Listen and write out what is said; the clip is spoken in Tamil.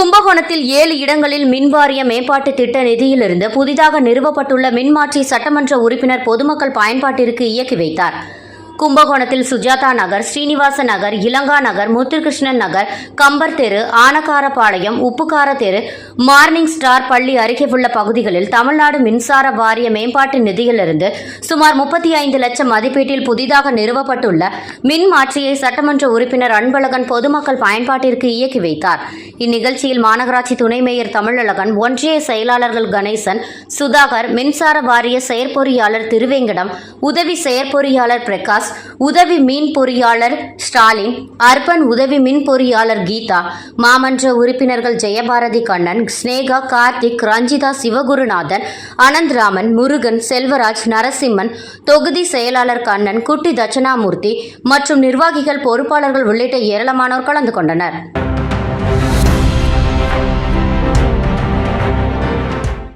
கும்பகோணத்தில் ஏழு இடங்களில் மின்வாரிய மேம்பாட்டு திட்ட நிதியிலிருந்து புதிதாக நிறுவப்பட்டுள்ள மின்மாற்றி சட்டமன்ற உறுப்பினர் பொதுமக்கள் பயன்பாட்டிற்கு இயக்கி வைத்தார். கும்பகோணத்தில் சுஜாதா நகர் ஸ்ரீனிவாச நகர் இலங்கா நகர் முத்துகிருஷ்ணன் நகர் கம்பர் தெரு ஆனக்காரபாளையம் உப்புக்கார தெரு மார்னிங் ஸ்டார் பள்ளி அருகே உள்ள பகுதிகளில் தமிழ்நாடு மின்சார வாரிய மேம்பாட்டு நிதியிலிருந்து சுமார் முப்பத்தி ஐந்து லட்சம் மதிப்பீட்டில் புதிதாக நிறுவப்பட்டுள்ள மின் மாற்றியை சட்டமன்ற உறுப்பினர் அன்பழகன் பொதுமக்கள் பயன்பாட்டிற்கு இயக்கி வைத்தார். இந்நிகழ்ச்சியில் மாநகராட்சி துணை மேயர் தமிழழகன் ஒன்றிய செயலாளர்கள் கணேசன் சுதாகர் மின்சார வாரிய செயற்பொறியாளர் திருவேங்கடம் உதவி செயற்பொறியாளர் பிரகாஷ் உதவி மீன் பொறியாளர் ஸ்டாலின் அர்பன் உதவி மின் பொறியாளர் கீதா மாமன்ற உறுப்பினர்கள் ஜெயபாரதி கண்ணன் ஸ்னேகா கார்த்திக் ரஞ்சிதா சிவகுருநாதன் அனந்த்ராமன் முருகன் செல்வராஜ் நரசிம்மன் தொகுதி செயலாளர் கண்ணன் குட்டி தட்சணாமூர்த்தி மற்றும் நிர்வாகிகள் பொறுப்பாளர்கள் உள்ளிட்ட ஏராளமானோர் கலந்து கொண்டனர்.